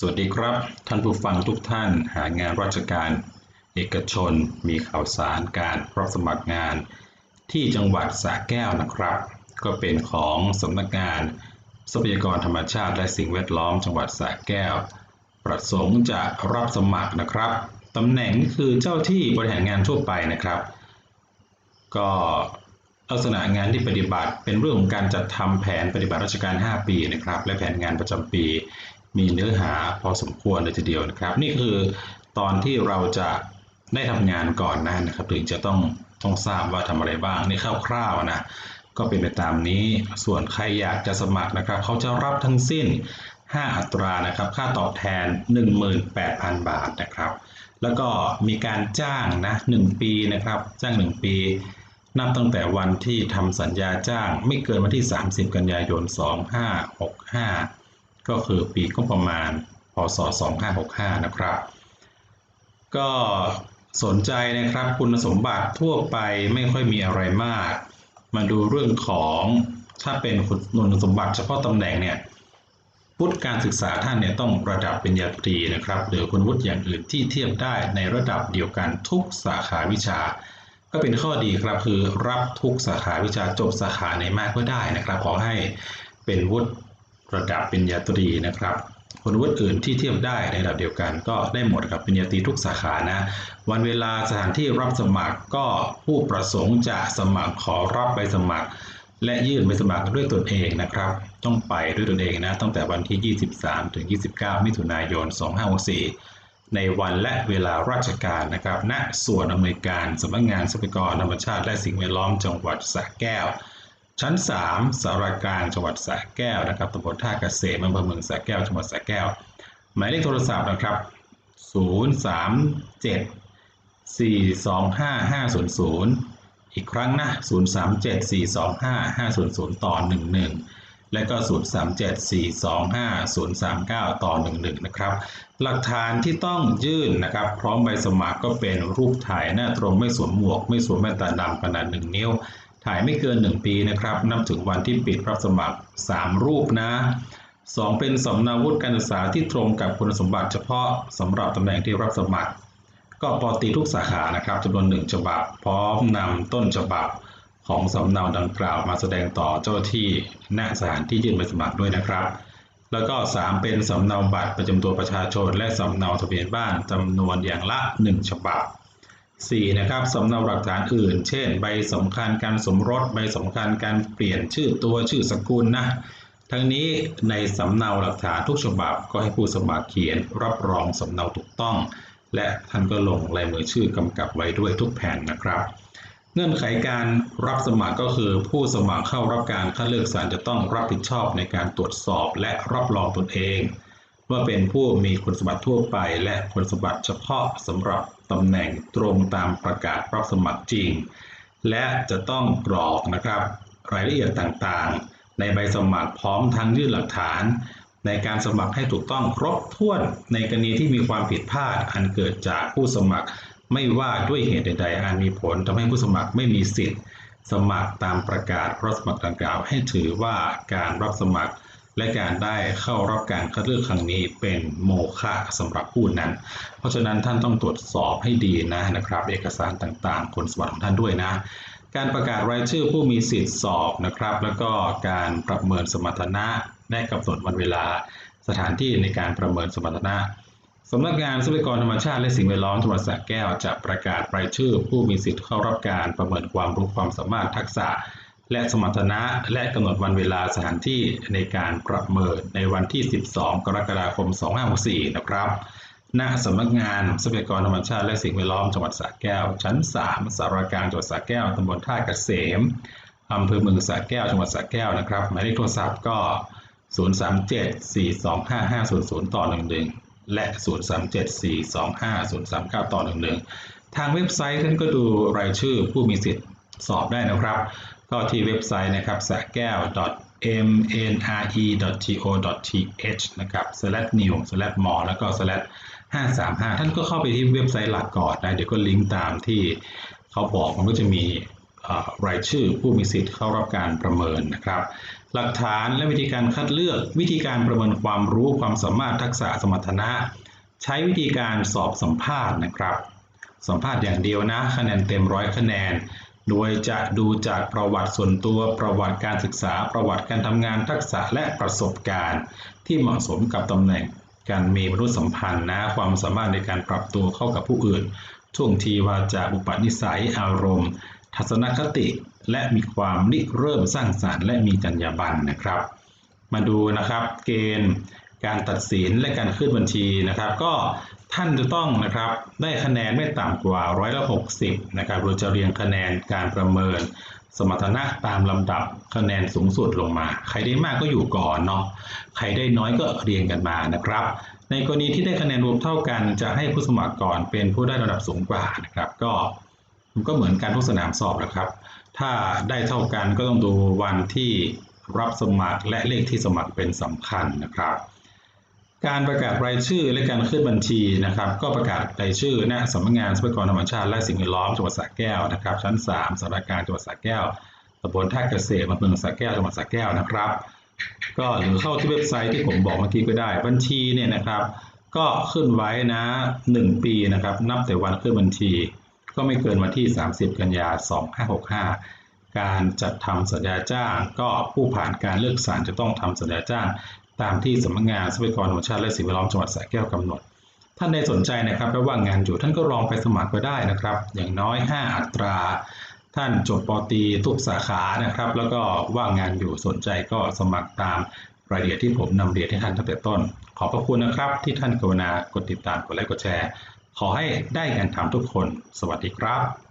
สวัสดีครับ ท่านผู้ฟังทุกท่านหางานราชการ เอกชนมีข่าวสารการรับสมัครงาน ที่จังหวัดสระแก้วนะครับ ก็เป็นของสำนักงานทรัพยากรธรรมชาติและสิ่งแวดล้อมจังหวัดสระแก้ว ประสงค์จะรับสมัครนะครับตำแหน่งคือเจ้าที่บริหารงานทั่วไปนะครับ ก็ลักษณะงานที่ปฏิบัติเป็นเรื่องของการจัดทำแผนปฏิบัติราชการ 5 ปีนะครับ และแผนงานประจำปี มีเนื้อหาพอสมควรเลยทีเดียวนะครับ นี่คือตอนที่เราจะได้ทำงานก่อนหน้านะครับถึงจะต้องต้องทราบว่าทำอะไรบ้างนี่คร่าวๆนะก็เป็นไปตามนี้ส่วนใครอยากจะสมัครนะครับ เขาจะรับทั้งสิ้น 5 อัตรานะครับ ค่าตอบแทน 18,000 บาทนะครับ แล้วก็มีการจ้างนะ1ปีนะครับ จ้าง 1 ปี นับตั้งแต่วันที่ทำสัญญาจ้าง ไม่เกินวันที่ 30 กันยายน 2565 ก็คือปีก็ประมาณพศ 2565 นะครับ ก็สนใจนะครับคุณสมบัติทั่วไปไม่ค่อยมีอะไรมาก มาดูเรื่องของถ้าเป็นคุณสมบัติเฉพาะตำแหน่งเนี่ยวุฒิการศึกษาท่านเนี่ยต้องระดับปริญญาตรีนะครับ หรือคุณวุฒิอย่างอื่นที่เทียบได้ในระดับเดียวกันทุกสาขาวิชา ก็เป็นข้อดีครับคือรับทุกสาขาวิชาจบสาขาไหนมากก็ได้นะครับ ขอให้เป็นวุฒิ ระดับปริญญาตรีนะครับคุณวุฒิอื่นที่เทียบได้ในระดับเดียวกัน ก็ได้หมดครับปริญญาตรีทุกสาขานะ วันเวลาสถานที่รับสมัครก็ผู้ประสงค์จะสมัครขอรับใบสมัคร และยื่นใบสมัครด้วยตนเองนะครับ ต้องไปด้วยตนเองนะตั้งแต่วันที่ 23 ถึง 29 มิถุนายน 2564 ในวันและเวลาราชการนะครับณส่วนอำนวยการสำนักงงานทรัพยากรธรรมชาติ และสิ่งแวดล้อมจังหวัดสระแก้ว ชั้น 3สารกางจังหวัดสระแก้วนะครับตำบลท่าเกษมอำเภอเมืองสระแก้วจังหวัดสระแก้ว หมายเลขโทรศัพท์นะครับ 037 425 500 อีกครั้งนะ 037 425 500 ต่อ 11 และก็ 037 425 039 ต่อ 11 นะครับ หลักฐานที่ต้องยื่นนะครับ พร้อมใบสมัครก็เป็นรูปถ่ายหน้าตรงไม่สวมหมวก ไม่สวมแว่นตาดำขนาด 1 นิ้ว ถ่ายไม่เกิน 1 ปีนะครับ นับถึงวันที่ปิดรับสมัคร 3 รูปนะ 2 เป็นสำนาวุฒิการศึกษาที่ตรงกับคุณสมบัติเฉพาะสำหรับตำแหน่งที่รับสมัคร ก็ปอตีทุกสาขานะครับจำนวนหนึ่งฉบับ พร้อมนำต้นฉบับของสำเนาดังกล่าวมาแสดงต่อเจ้าที่ณสถานที่ยื่นใบสมัครด้วยนะครับ แล้วก็ 3 เป็นสำเนาบัตรประจำตัวประชาชน และสำเนาทะเบียนบ้านจำนวนอย่างละ 1 ฉบับ 4. นะครับสำเนาหลักฐานอื่น เช่น ใบสำคัญการสมรส ใบสำคัญการเปลี่ยนชื่อตัวชื่อสกุลนะทั้งนี้ในสำเนาหลักฐานทุกฉบับก็ให้ผู้สมัครเขียน รับรองสำเนาถูกต้อง และท่านก็ลงลายมือชื่อกำกับไว้ด้วยทุกแผ่นนะครับ เงื่อนไขการรับสมัครก็คือ ผู้สมัครเข้ารับการคัดเลือกสารจะต้องรับผิดชอบในการตรวจสอบและรับรองตนเอง ว่าเป็นผู้มีคุณสมบัติทั่วไป และคุณสมบัติเฉพาะสำหรับ ตำแหน่งตรงตามประกาศรับสมัครจริง และจะต้องกรอกนะครับ รายละเอียดต่างๆ ในใบสมัครพร้อมทั้งยื่นหลักฐาน ในการสมัครให้ถูกต้องครบถ้วนในกรณีที่มีความผิดพลาดอันเกิดจากผู้สมัคร ไม่ว่าด้วยเหตุใดๆอาจมีผลทำให้ผู้สมัครไม่มีสิทธิ์ สมัครตามประกาศรับสมัครดังกล่าวให้ถือว่าการรับสมัคร และการได้เข้ารับการคัดเลือกครั้งนี้เป็นโมฆะสำหรับผู้นั้น เพราะฉะนั้นท่านต้องตรวจสอบให้ดีนะนะครับ เอกสารต่างๆคุณสมบัติของท่านด้วยนะ การประกาศรายชื่อผู้มีสิทธิ์สอบนะครับ แล้วก็การประเมินสมรรถนะได้กำหนดวันเวลาสถานที่ในการประเมินสมรรถนะสำนักงานทรัพยากรธรรมชาติและสิ่งแวดล้อมจังหวัดสระแก้วจะประกาศรายชื่อ ผู้มีสิทธิ์เข้ารับการประเมินความรู้ความสามารถทักษะ และสมรรถนะและกำหนดวันเวลาสถานที่ในการประเมินในวันที่ 12 กรกฎาคม 2564 นะครับ ณสำนักงานทรัพยากรธรรมชาติและสิ่งแวดล้อมจังหวัดสระแก้ว ชั้น 3 สารกลางจังหวัดสระแก้วตำบลท่าเกษมอำเภอเมืองสระแก้วจังหวัดสระแก้วนะครับหมายเลขโทรศัพท์ก็ 037-425-500 ต่อ 11 และ 037-425-039 ต่อ 11 ทางเว็บไซต์ท่านก็ดูรายชื่อผู้มีสิทธิ์สอบได้นะครับ ก็ที่เว็บไซต์นะครับสะแก้ว mnre.go.th นะครับ new more แล้วก็ 535 ท่านก็เข้าไปที่เว็บไซต์หลักก่อนนะเดี๋ยวก็ลิงก์ตามที่เขาบอกมันก็จะมีรายชื่อผู้มีสิทธิ์เข้ารับการประเมินนะครับ หลักฐานและวิธีการคัดเลือกวิธีการประเมินความรู้ความสามารถทักษะสมรรถนะ ใช้วิธีการสอบสัมภาษณ์นะครับ สัมภาษณ์อย่างเดียวนะคะแนนเต็มร้อยคะแนน โดยจะดูจากประวัติส่วนตัวประวัติการศึกษา ประวัติการทำงานทักษะและประสบการณ์ ที่เหมาะสมกับตำแหน่ง การมีมนุษยสัมพันธ์นะความสามารถในการปรับตัวเข้ากับผู้อื่นท่วงทีวาจาอุปนิสัยอารมณ์ ทัศนคติ และมีความริเริ่มสร้างสรรค์และมีจรรยาบรรณนะครับ มาดูนะครับ เกณฑ์ การตัดสินและการขึ้นบัญชีนะครับ ก็ท่านจะต้องนะครับได้คะแนนไม่ต่ำกว่าร้อยละหกสิบนะครับโดยจะเรียงคะแนนการประเมิน สมรรถนะตามลำดับคะแนนสูงสุดลงมา ใครได้มากก็อยู่ก่อนเนาะใครได้น้อยก็เรียงกันมานะครับ ในกรณีที่ได้คะแนนรวมเท่ากัน จะให้ผู้สมัครก่อนเป็นผู้ได้ระดับสูงกว่านะครับ ก็มันก็เหมือนการทุกสนามสอบนะครับ ถ้าได้เท่ากันก็ต้องดูวันที่รับสมัครและเลขที่สมัครเป็นสำคัญนะครับ การประกาศรายชื่อและการขึ้นบัญชีนะครับ ก็ประกาศรายชื่อณสำนักงานทรัพยากรธรรมชาติและสิ่งแวดล้อมจังหวัดสระแก้วนะครับ ชั้น 3สำนักงานจังหวัดสระแก้วตำบลท่าเกษตรอำเภอสระแก้วจังหวัดสระแก้วนะครับ ก็หรือเข้าที่เว็บไซต์ที่ผมบอกเมื่อกี้ก็ได้บัญชีเนี่ยนะครับ ก็ขึ้นไว้นะ 1 ปีนะครับ นับแต่วันขึ้นบัญชี ก็ไม่เกินวันที่ 30 กันยา 2565 การจัดทำสัญญาจ้าง ก็ผู้ผ่านการเลือกสรรจะต้องทำสัญญาจ้าง ตามที่สำนักงานทรัพยากรธรรมชาติและสิ่งแวดล้อมจังหวัดสระแก้วกำหนด ท่านใดสนใจนะครับและว่างงานอยู่ท่านก็ลองไปสมัครก็ได้นะครับ อย่างน้อย 5 อัตรา ท่านจบปตีทุกสาขานะครับ แล้วก็ว่างงานอยู่สนใจก็สมัครตามรายละเอียดที่ผมนำเรียนให้ท่านตั้งแต่ต้น ขอบพระคุณนะครับ ที่ท่านกรุณากดติดตามกดไลค์กดแชร์ ขอให้ได้งานทำทุกคน สวัสดีครับ